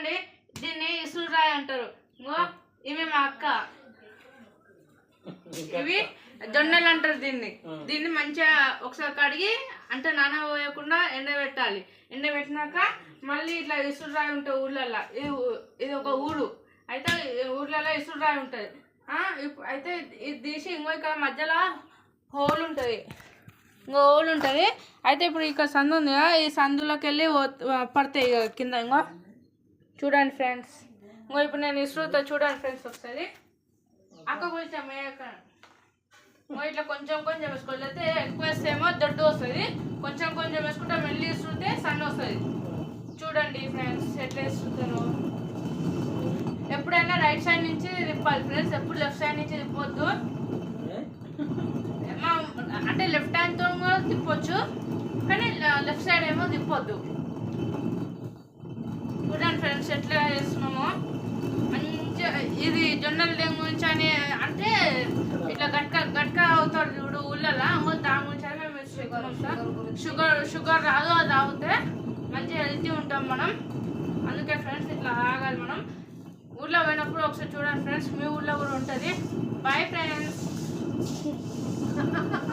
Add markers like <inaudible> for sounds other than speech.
చూడండి. దీన్ని ఇసురాయి అంటారు. ఇవి మా అక్క. ఇవి జొన్నలు అంటారు దీన్ని. దీన్ని మంచిగా ఒకసారి కడిగి అంటే నానబోయకుండా ఎండబెట్టాలి. ఎండబెట్టినాక మళ్ళీ ఇట్లా ఇసురాయి ఉంటుంది ఊర్లలో. ఇది ఇది ఒక ఊరు. అయితే ఊర్లలో ఇసురాయి ఉంటుంది. అయితే ఇది తీసి ఇంకో ఇక్కడ మధ్యలో హోల్ ఉంటుంది. ఇంకో హోల్ ఉంటుంది. అయితే ఇప్పుడు ఇక్కడ సందు ఉంది కదా ఈ సందులోకి వెళ్ళి పడతాయి ఇక కింద ఇంకో. చూడండి ఫ్రెండ్స్. ఇంకో ఇప్పుడు నేను ఇసురుతా చూడండి ఫ్రెండ్స్ ఒకసారి. అక్క కొంచెం మేక ఇట్లా కొంచెం కొంచెం వేసుకోవాలి అయితే ఎక్కువ వేస్తేమో దొడ్డు వస్తుంది. కొంచెం కొంచెం వేసుకుంటే మెల్లి ఇస్తుంటే సన్న వస్తుంది. చూడండి ఫ్రెండ్స్ ఎట్లా వేస్తుంటారు ఎప్పుడైనా రైట్ సైడ్ నుంచి తిప్పాలి ఫ్రెండ్స్. ఎప్పుడు లెఫ్ట్ సైడ్ నుంచి తిప్పొద్దు. అంటే లెఫ్ట్ హ్యాండ్తో కూడా తిప్పొచ్చు కానీ లెఫ్ట్ సైడ్ ఏమో తిప్పొద్దు. ఫ్రెండ్స్ ఎట్లా చేస్తున్నామో మంచిగా ఇది జొన్నల దేని అని అంటే ఇట్లా గట్క గట్క అవుతాడు చూడు ఊళ్ళలో. అమ్మో దాని గురించి అని మేము షుగర్ షుగర్ షుగర్ రాదు అది తాగితే మంచిగా హెల్తీ ఉంటాం మనం. అందుకే ఫ్రెండ్స్ ఇట్లా ఆగాలి మనం. ఊళ్ళో పోయినప్పుడు ఒకసారి చూడండి ఫ్రెండ్స్ మీ ఊళ్ళో కూడా ఉంటుంది. Bye friends. <laughs>